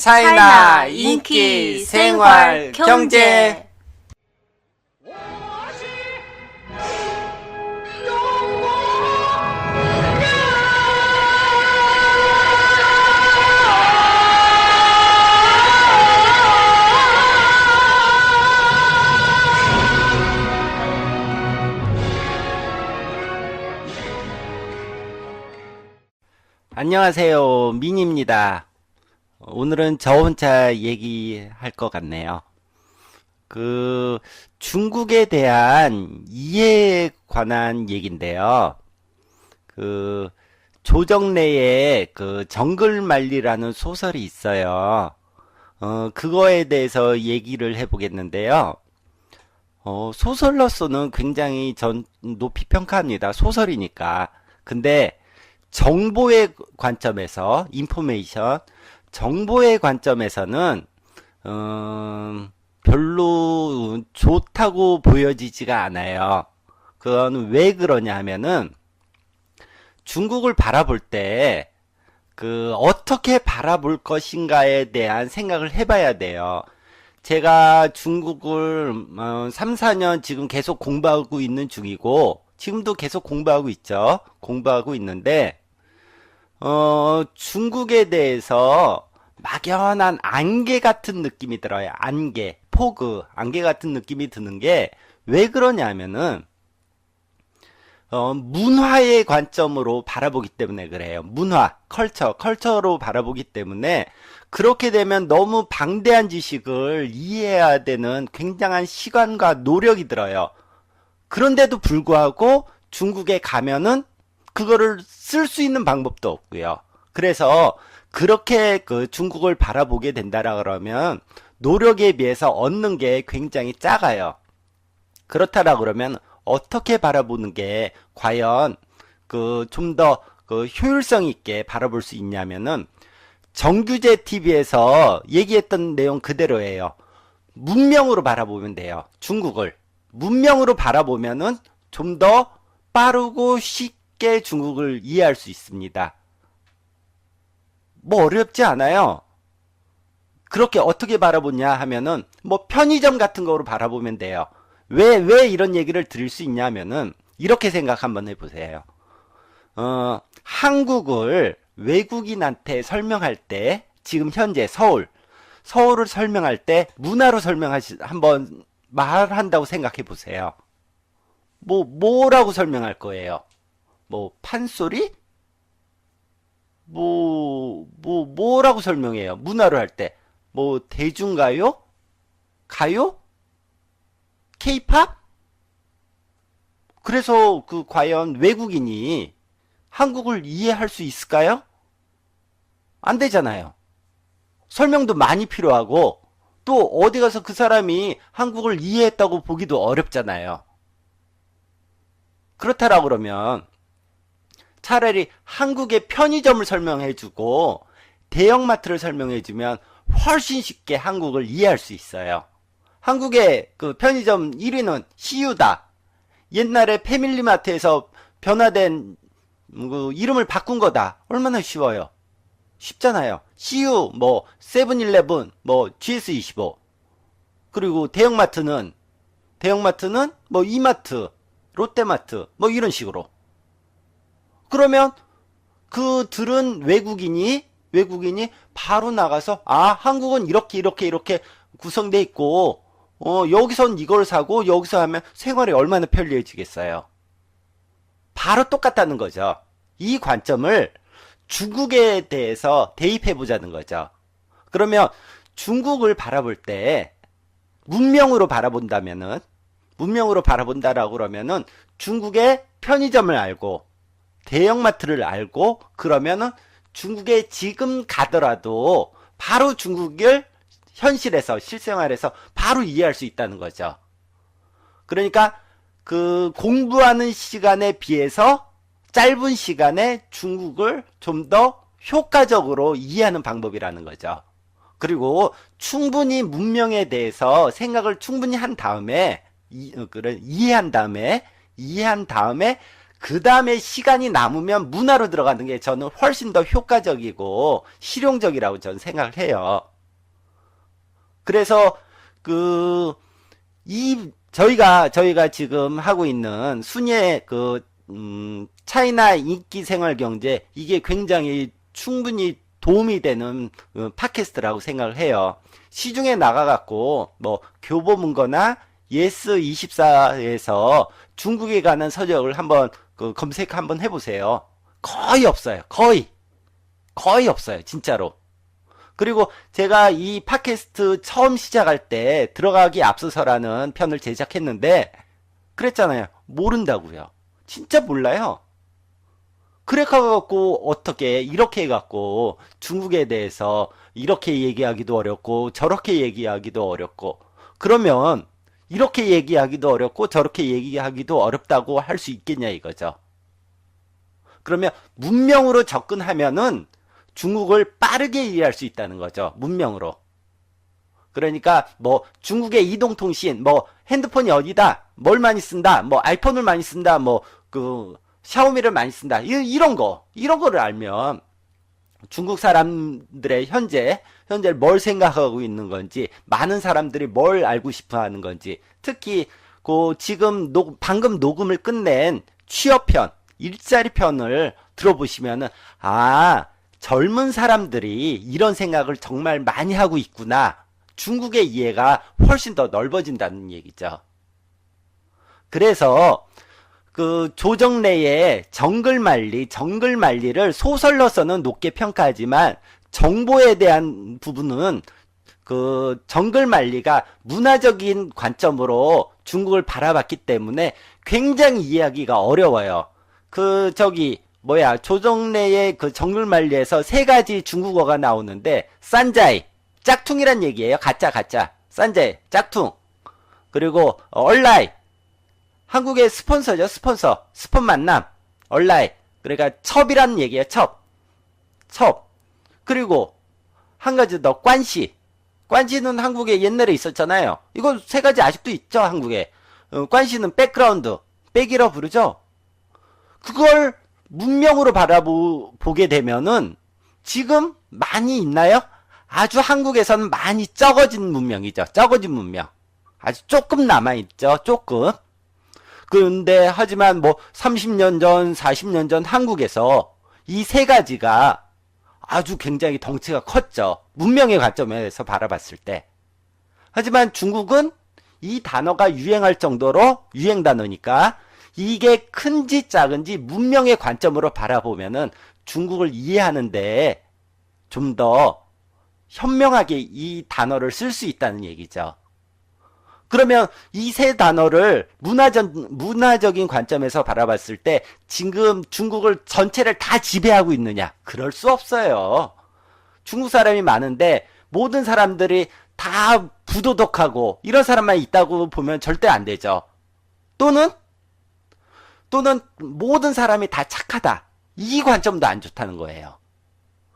차이나 인기 생활 경제 '안녕하세요 민입니다. 오늘은 저 혼자 얘기할 것 같네요. 그 중국에 대한 이해에 관한 얘기인데요. 그 조정래의 그 정글만리라는 소설이 있어요. 어 그거에 대해서 얘기를 해보겠는데요. 어 소설로서는 굉장히 전 높이 평가합니다. 소설이니까. 근데 정보의 관점에서 인포메이션 정보의 관점에서는 음, 별로 좋다고 보여지지가 않아요. 그건 왜 그러냐 하면은 중국을 바라볼 때 그 어떻게 바라볼 것인가에 대한 생각을 해봐야 돼요. 제가 중국을 어, 3, 4년 지금 계속 공부하고 있는 중이고 지금도 계속 공부하고 있죠. 공부하고 있는데 어, 중국에 대해서 막연한 안개 같은 느낌이 들어요. 안개, 포그, 안개 같은 느낌이 드는 게 왜 그러냐면은 어, 문화의 관점으로 바라보기 때문에 그래요. 문화, 컬처, 컬처로 바라보기 때문에 그렇게 되면 너무 방대한 지식을 이해해야 되는 굉장한 시간과 노력이 들어요. 그런데도 불구하고 중국에 가면은 그거를 쓸 수 있는 방법도 없고요. 그래서 그렇게 그 중국을 바라보게 된다라 그러면 노력에 비해서 얻는 게 굉장히 작아요. 그렇다라 그러면 어떻게 바라보는 게 과연 그 좀 더 그 효율성 있게 바라볼 수 있냐면은 정규제 TV에서 얘기했던 내용 그대로예요. 문명으로 바라보면 돼요. 중국을 문명으로 바라보면은 좀 더 빠르고 쉽 게 중국을 이해할 수 있습니다. 뭐 어렵지 않아요. 그렇게 어떻게 바라보냐 하면은 뭐 편의점 같은 거로 바라보면 돼요. 왜, 왜 이런 얘기를 드릴 수 있냐면은 이렇게 생각 한번 해보세요. 어, 한국을 외국인한테 설명할 때 지금 현재 서울, 서울을 설명할 때 문화로 설명하시, 한번 말한다고 생각해 보세요. 뭐, 뭐라고 설명할 거예요? 뭐, 판소리? 뭐, 뭐, 뭐라고 설명해요? 문화로 할 때. 뭐, 대중가요? 가요? 케이팝? 그래서 그 과연 외국인이 한국을 이해할 수 있을까요? 안 되잖아요. 설명도 많이 필요하고 또 어디 가서 그 사람이 한국을 이해했다고 보기도 어렵잖아요. 그렇다라 그러면 차라리 한국의 편의점을 설명해주고 대형마트를 설명해주면 훨씬 쉽게 한국을 이해할 수 있어요. 한국의 그 편의점 1위는 CU다. 옛날에 패밀리마트에서 변화된 그 이름을 바꾼 거다. 얼마나 쉬워요. 쉽잖아요. CU, 뭐, 세븐일레븐, 뭐, GS25. 그리고 대형마트는, 대형마트는 뭐, 이마트, 롯데마트, 뭐, 이런 식으로. 그러면 그들은 외국인이 외국인이 바로 나가서 아 한국은 이렇게 이렇게 이렇게 구성돼 있고 어 여기선 이걸 사고 여기서 하면 생활이 얼마나 편리해지겠어요. 바로 똑같다는 거죠. 이 관점을 중국에 대해서 대입해 보자는 거죠. 그러면 중국을 바라볼 때 문명으로 바라본다면은 문명으로 바라본다라고 그러면은 중국의 편의점을 알고 대형마트를 알고 그러면은 중국에 지금 가더라도 바로 중국을 현실에서 실생활에서 바로 이해할 수 있다는 거죠. 그러니까 그 공부하는 시간에 비해서 짧은 시간에 중국을 좀 더 효과적으로 이해하는 방법이라는 거죠. 그리고 충분히 문명에 대해서 생각을 충분히 한 다음에 이, 어, 그래, 이해한 다음에 이해한 다음에 그 다음에 시간이 남으면 문화로 들어가는 게 저는 훨씬 더 효과적이고 실용적이라고 저는 생각을 해요. 그래서 그 이 저희가 저희가 지금 하고 있는 순위의 그 음, 차이나 인기 생활 경제 이게 굉장히 충분히 도움이 되는 어, 팟캐스트라고 생각을 해요. 시중에 나가갖고 뭐 교보문고나 예스24에서 중국에 가는 서적을 한번 그 검색 한번 해보세요. 거의 없어요. 거의 거의 없어요. 진짜로. 그리고 제가 이 팟캐스트 처음 시작할 때 들어가기 앞서서라는 편을 제작했는데 그랬잖아요. 모른다고요. 진짜 몰라요. 그래 가갖고 어떻게 이렇게 해갖고 중국에 대해서 이렇게 얘기하기도 어렵고 저렇게 얘기하기도 어렵고 그러면 이렇게 얘기하기도 어렵고 저렇게 얘기하기도 어렵다고 할 수 있겠냐 이거죠. 그러면 문명으로 접근하면은 중국을 빠르게 이해할 수 있다는 거죠. 문명으로. 그러니까 뭐 중국의 이동통신, 뭐 핸드폰이 어디다, 뭘 많이 쓴다, 뭐 아이폰을 많이 쓴다, 뭐 그 샤오미를 많이 쓴다, 이, 이런 거, 이런 거를 알면 중국 사람들의 현재, 현재 뭘 생각하고 있는 건지, 많은 사람들이 뭘 알고 싶어 하는 건지, 특히, 그, 지금, 녹, 방금 녹음을 끝낸 취업편, 일자리 편을 들어보시면은, 아, 젊은 사람들이 이런 생각을 정말 많이 하고 있구나. 중국의 이해가 훨씬 더 넓어진다는 얘기죠. 그래서, 그 조정래의 정글만리, 정글만리를 소설로서는 높게 평가하지만 정보에 대한 부분은 그 정글만리가 문화적인 관점으로 중국을 바라봤기 때문에 굉장히 이해하기가 어려워요. 그 저기 뭐야 조정래의 그 정글만리에서 세 가지 중국어가 나오는데 산자이 짝퉁이란 얘기예요. 가짜 가짜 산자이 짝퉁 그리고 얼라이 한국의 스폰서죠, 스폰서. 스폰 만남. 얼라이. 그러니까 첩이라는 얘기예요, 첩. 첩. 그리고 한 가지 더, 관시. 관시는 한국에 옛날에 있었잖아요. 이거 세 가지 아직도 있죠, 한국에. 어, 관시는 백그라운드. 백이라 부르죠? 그걸 문명으로 바라보게 되면은 지금 많이 있나요? 아주 한국에서는 많이 적어진 문명이죠. 적어진 문명. 아주 조금 남아있죠. 조금. 그런데 하지만 뭐 30년 전, 40년 전 한국에서 이 세 가지가 아주 굉장히 덩치가 컸죠. 문명의 관점에서 바라봤을 때. 하지만 중국은 이 단어가 유행할 정도로 유행 단어니까 이게 큰지 작은지 문명의 관점으로 바라보면은 중국을 이해하는데 좀 더 현명하게 이 단어를 쓸 수 있다는 얘기죠. 그러면 이 세 단어를 문화적, 문화적인 관점에서 바라봤을 때 지금 중국을 전체를 다 지배하고 있느냐? 그럴 수 없어요. 중국 사람이 많은데 모든 사람들이 다 부도덕하고 이런 사람만 있다고 보면 절대 안 되죠. 또는 또는 모든 사람이 다 착하다. 이 관점도 안 좋다는 거예요.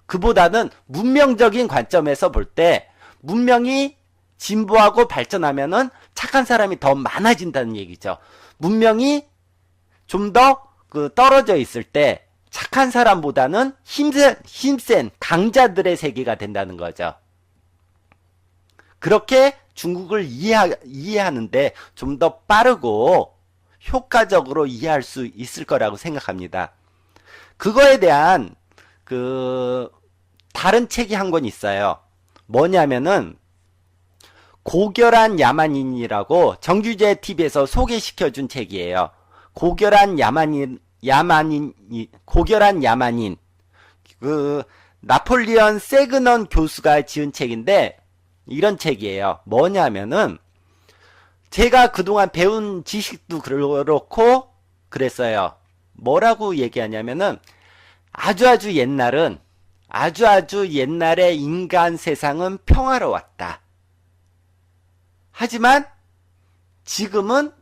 그보다는 문명적인 관점에서 볼 때 문명이 진보하고 발전하면은 착한 사람이 더 많아진다는 얘기죠. 문명이 좀 더 그 떨어져 있을 때 착한 사람보다는 힘센, 힘센 강자들의 세계가 된다는 거죠. 그렇게 중국을 이해하, 이해하는데 좀 더 빠르고 효과적으로 이해할 수 있을 거라고 생각합니다. 그거에 대한 그 다른 책이 한 권 있어요. 뭐냐면은 고결한 야만인이라고 정규제 TV에서 소개시켜준 책이에요. 고결한 야만인, 야만인, 고결한 야만인. 그, 나폴리언 세그넌 교수가 지은 책인데, 이런 책이에요. 뭐냐면은, 제가 그동안 배운 지식도 그렇고, 그랬어요. 뭐라고 얘기하냐면은, 아주 아주 옛날은, 아주 아주 옛날의 인간 세상은 평화로웠다. 하지만 지금은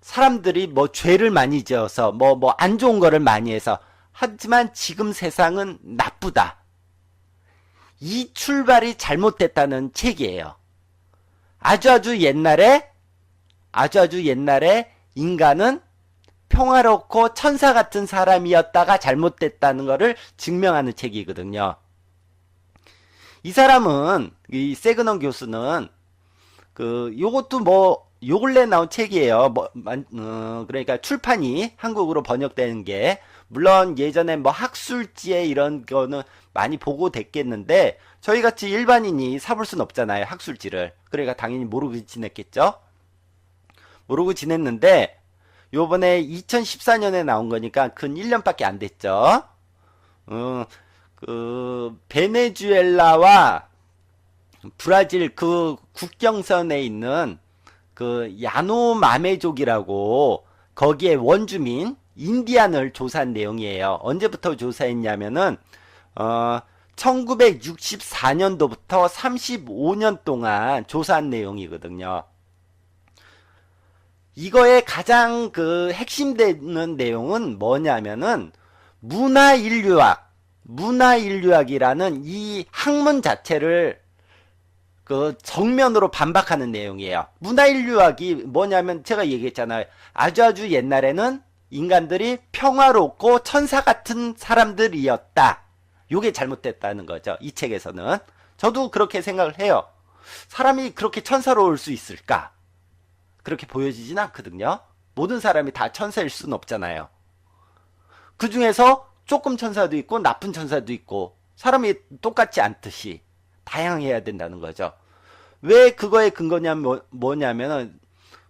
사람들이 뭐 죄를 많이 지어서 뭐 뭐 안 좋은 거를 많이 해서 하지만 지금 세상은 나쁘다. 이 출발이 잘못됐다는 책이에요. 아주 아주 옛날에 아주 아주 옛날에 인간은 평화롭고 천사 같은 사람이었다가 잘못됐다는 것을 증명하는 책이거든요. 이 사람은 이 세그넌 교수는 그 요것도 뭐 요 근래 나온 책이에요. 뭐 만- 어, 그러니까 출판이 한국어로 번역되는 게 물론 예전에 뭐 학술지에 이런 거는 많이 보고 됐겠는데 저희 같이 일반인이 사볼 순 없잖아요. 학술지를. 그러니까 당연히 모르고 지냈겠죠. 모르고 지냈는데 요번에 2014년에 나온 거니까 근 1년밖에 안 됐죠. 어, 그 베네수엘라와 브라질 그 국경선에 있는 그 야노마메족이라고 거기에 원주민 인디안을 조사한 내용이에요. 언제부터 조사했냐면은 어 1964년도부터 35년 동안 조사한 내용이거든요. 이거의 가장 그 핵심 되는 내용은 뭐냐면은 문화 인류학, 문화인류학이라는 이 학문 자체를 그 정면으로 반박하는 내용이에요. 문화인류학이 뭐냐면 제가 얘기했잖아요. 아주 아주 옛날에는 인간들이 평화롭고 천사 같은 사람들이었다. 요게 잘못됐다는 거죠. 이 책에서는. 저도 그렇게 생각을 해요. 사람이 그렇게 천사로울 수 있을까? 그렇게 보여지진 않거든요. 모든 사람이 다 천사일 수는 없잖아요. 그 중에서 조금 천사도 있고 나쁜 천사도 있고 사람이 똑같지 않듯이 다양해야 된다는 거죠. 왜 그거의 근거냐면 뭐, 뭐냐면은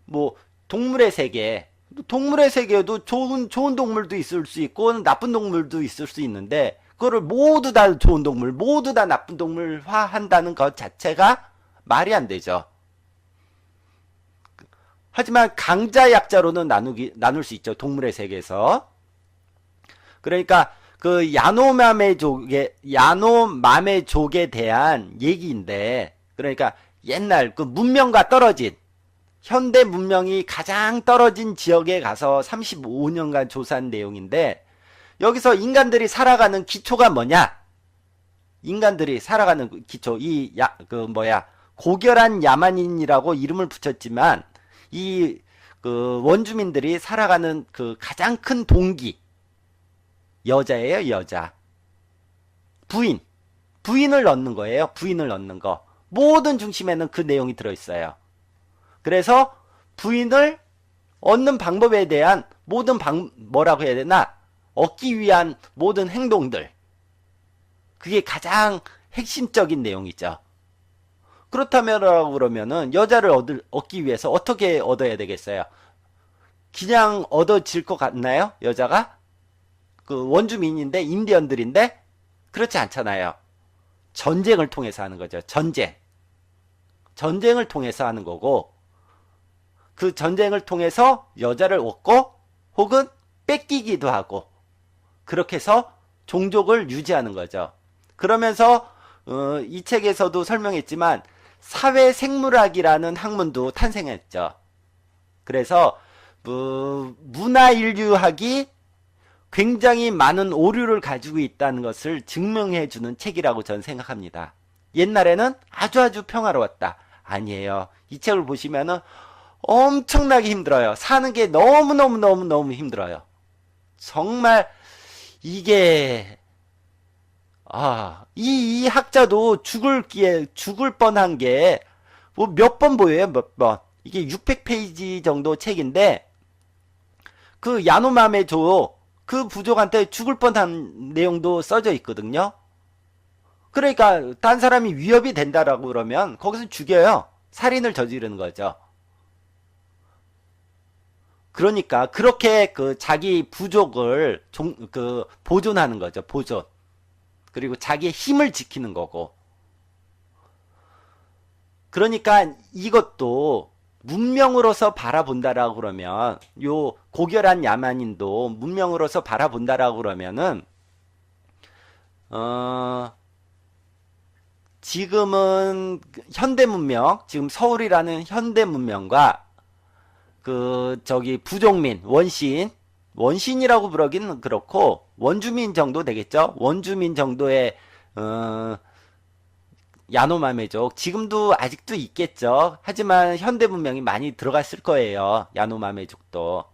뭐 동물의 세계 동물의 세계에도 좋은 좋은 동물도 있을 수 있고 나쁜 동물도 있을 수 있는데 그거를 모두 다 좋은 동물 모두 다 나쁜 동물화 한다는 것 자체가 말이 안 되죠. 하지만 강자 약자로는 나누기 나눌 수 있죠. 동물의 세계에서. 그러니까 그 야노마메족의 야노마메족에 대한 얘기인데 그러니까 옛날 그 문명과 떨어진 현대 문명이 가장 떨어진 지역에 가서 35년간 조사한 내용인데 여기서 인간들이 살아가는 기초가 뭐냐? 인간들이 살아가는 그 기초 이 야 그 뭐야 고결한 야만인이라고 이름을 붙였지만 이 그 원주민들이 살아가는 그 가장 큰 동기 여자예요 여자 부인 부인을 넣는 거예요 부인을 넣는 거 모든 중심에는 그 내용이 들어있어요 그래서 부인을 얻는 방법에 대한 모든 방 뭐라고 해야 되나 얻기 위한 모든 행동들 그게 가장 핵심적인 내용이죠. 그렇다면라고 그러면은 여자를 얻을, 얻기 위해서 어떻게 얻어야 되겠어요? 그냥 얻어질 것 같나요? 여자가? 그 원주민인데 인디언들인데 그렇지 않잖아요. 전쟁을 통해서 하는 거죠. 전쟁. 전쟁을 통해서 하는 거고 그 전쟁을 통해서 여자를 얻고 혹은 뺏기기도 하고 그렇게 해서 종족을 유지하는 거죠. 그러면서 어, 이 책에서도 설명했지만 사회 생물학이라는 학문도 탄생했죠. 그래서 어, 문화 인류학이 굉장히 많은 오류를 가지고 있다는 것을 증명해 주는 책이라고 저는 생각합니다. 옛날에는 아주 아주 평화로웠다. 아니에요. 이 책을 보시면은 엄청나게 힘들어요. 사는 게 너무너무너무너무 힘들어요. 정말 이게 아, 이, 이 학자도 죽을 기에, 죽을 뻔한 게, 뭐 몇 번 보여요, 몇 번. 이게 600페이지 정도 책인데, 그 야노마메조, 그 부족한테 죽을 뻔한 내용도 써져 있거든요. 그러니까, 딴 사람이 위협이 된다라고 그러면, 거기서 죽여요. 살인을 저지르는 거죠. 그러니까, 그렇게 그 자기 부족을 종, 그, 보존하는 거죠, 보존. 그리고 자기의 힘을 지키는 거고. 그러니까 이것도 문명으로서 바라본다라고 그러면 요 고결한 야만인도 문명으로서 바라본다라고 그러면은 어 지금은 현대 문명, 지금 서울이라는 현대 문명과 그 저기 부족민, 원시인 원신이라고 부르기는 그렇고 원주민 정도 되겠죠. 원주민 정도의 어, 야노마메족 지금도 아직도 있겠죠. 하지만 현대 문명이 많이 들어갔을 거예요. 야노마메족도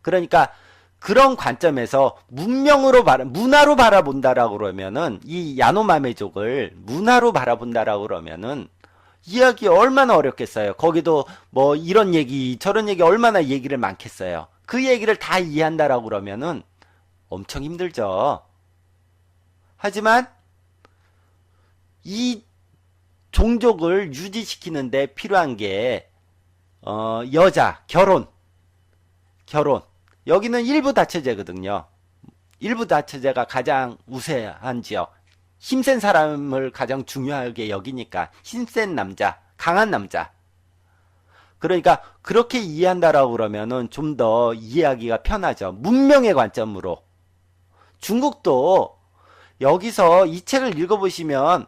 그러니까 그런 관점에서 문명으로 바라, 문화로 바라본다라고 그러면은 이 야노마메족을 문화로 바라본다라고 그러면은 이해하기 얼마나 어렵겠어요. 거기도 뭐 이런 얘기 저런 얘기 얼마나 얘기를 많겠어요. 그 얘기를 다 이해한다라고 그러면은 엄청 힘들죠. 하지만 이 종족을 유지시키는데 필요한 게 어, 여자, 결혼, 결혼. 여기는 일부 다처제거든요. 일부 다처제가 가장 우세한 지역. 힘센 사람을 가장 중요하게 여기니까 힘센 남자, 강한 남자. 그러니까 그렇게 이해한다라고 그러면은 좀 더 이해하기가 편하죠. 문명의 관점으로. 중국도 여기서 이 책을 읽어보시면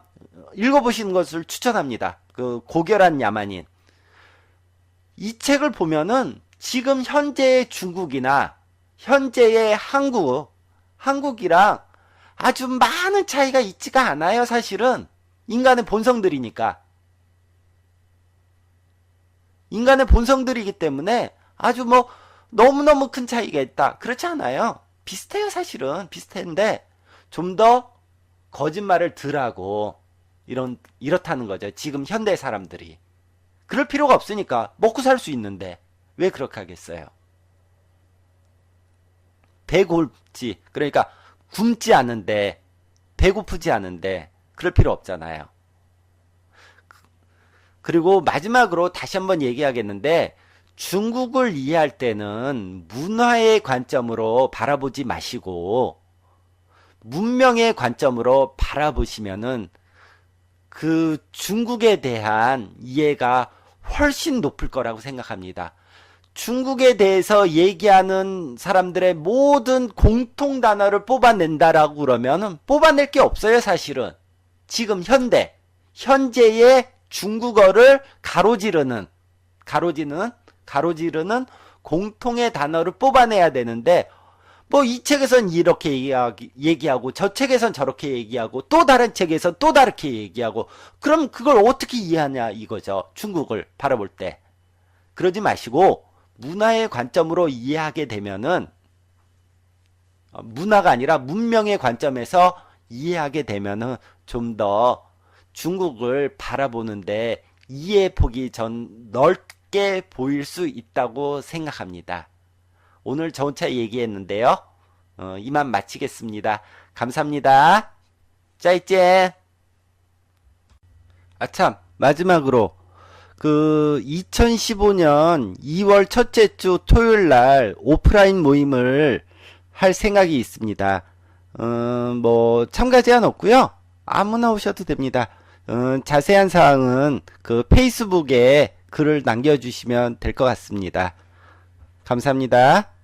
읽어보시는 것을 추천합니다. 그 고결한 야만인. 이 책을 보면은 지금 현재의 중국이나 현재의 한국, 한국이랑 아주 많은 차이가 있지가 않아요, 사실은. 인간의 본성들이니까. 인간의 본성들이기 때문에 아주 뭐 너무너무 큰 차이가 있다. 그렇지 않아요. 비슷해요, 사실은. 비슷한데 좀 더 거짓말을 덜 하고 이런 이렇다는 거죠. 지금 현대 사람들이. 그럴 필요가 없으니까 먹고 살 수 있는데 왜 그렇게 하겠어요? 배고프지 그러니까 굶지 않은데 배고프지 않은데 그럴 필요 없잖아요. 그리고 마지막으로 다시 한번 얘기하겠는데 중국을 이해할 때는 문화의 관점으로 바라보지 마시고 문명의 관점으로 바라보시면은 그 중국에 대한 이해가 훨씬 높을 거라고 생각합니다. 중국에 대해서 얘기하는 사람들의 모든 공통 단어를 뽑아낸다라고 그러면은 뽑아낼 게 없어요, 사실은. 지금 현대, 현재의 중국어를 가로지르는, 가로지는, 가로지르는 공통의 단어를 뽑아내야 되는데, 뭐 이 책에선 이렇게 얘기하고 저 책에선 저렇게 얘기하고 또 다른 책에선 또 다르게 얘기하고 그럼 그걸 어떻게 이해하냐 이거죠. 중국을 바라볼 때. 그러지 마시고 문화의 관점으로 이해하게 되면은 어, 문화가 아니라 문명의 관점에서 이해하게 되면은 좀 더 중국을 바라보는데 이해 폭이 전 넓게 보일 수 있다고 생각합니다. 오늘 저 혼자 얘기했는데요. 어, 이만 마치겠습니다. 감사합니다. 짜이젠. 아참 마지막으로 그 2015년 2월 첫째 주 토요일 날 오프라인 모임을 할 생각이 있습니다. 어, 뭐 참가 제한 없고요. 아무나 오셔도 됩니다. 어, 자세한 사항은 그 페이스북에 글을 남겨주시면 될 것 같습니다. 감사합니다.